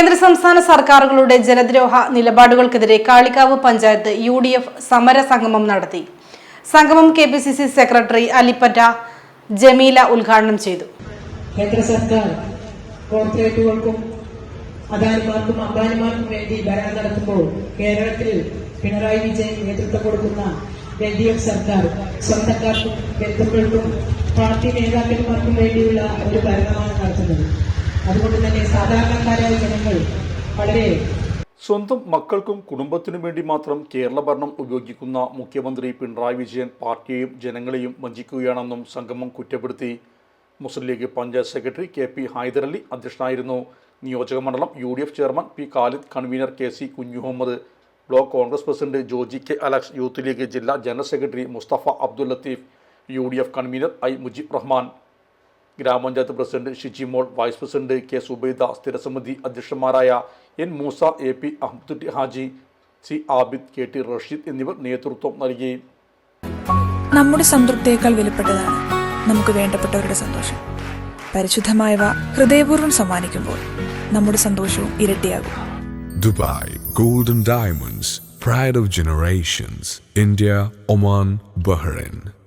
കേന്ദ്ര സംസ്ഥാന സർക്കാരുകളുടെ ജനദ്രോഹ നിലപാടുകൾക്കെതിരെ Kalikavu panchayat U D F സമര സംഗമം നടത്തി. സംഗമം K P C C secretary Alippatta Jameela ഉദ്ഘാടനം ചെയ്തു. കേന്ദ്ര സർക്കാർ കോർപ്പറേറ്റുകൾക്കും അദാനിമാർക്കും അംബാനിമാർക്കും വേണ്ടി ഭരണം നടത്തുമ്പോൾ കേരളത്തിൽ പിണറായി വിജയൻ നേതൃത്വം കൊടുക്കുന്ന എൽ ഡി എഫ് സർക്കാർ സ്വന്തക്കാർക്കും ബന്ധുക്കൾക്കും പാർട്ടി നേതാക്കന്മാർക്കും വേണ്ടിയുള്ള ഒരു ഭരണമാണ് നടത്തുന്നത്. അതുകൊണ്ട് തന്നെ സാധാരണക്കാരായ ജനങ്ങൾ വളരെ സ്വന്തം മക്കൾക്കും കുടുംബത്തിനും വേണ്ടി മാത്രം കേരള ഭരണം ഉപയോഗിക്കുന്ന മുഖ്യമന്ത്രി പിണറായി വിജയൻ പാർട്ടിയെയും ജനങ്ങളെയും വഞ്ചിക്കുകയാണെന്നും സംഗമം കുറ്റപ്പെടുത്തി. Muslim League panchayat secretary K P Hyderali അധ്യക്ഷനായിരുന്നു. നിയോജക മണ്ഡലം U D F chairman P Khalid convener K C Kunjumuhammad. Block Congress president Joji K Alex youth league ജില്ലാ general secretary Mustafa Abdul Latheef U D F convener I Mujeeb Rahman. ഗ്രാമപഞ്ചായത്ത് president Shijimol vice president K Subaida സ്ഥിരസമിതി അധ്യക്ഷന്മാരായ N Moosa A P Ahammed Haji C Abid K T Rasheed എന്നിവർ നേതൃത്വം നൽകി. നമ്മുടെ സംതൃപ്തിയേക്കാൾ വിലപ്പെട്ടതാണ് നമുക്ക് വേണ്ടപ്പെട്ടവരുടെ സന്തോഷം. പരിശുദ്ധമായവ ഹൃദയപൂർവം സമ്മാനിക്കുമ്പോൾ നമ്മുടെ സന്തോഷവും ഇരട്ടിയാകും. Dubai golden diamonds pride of generations India Oman Bahrain.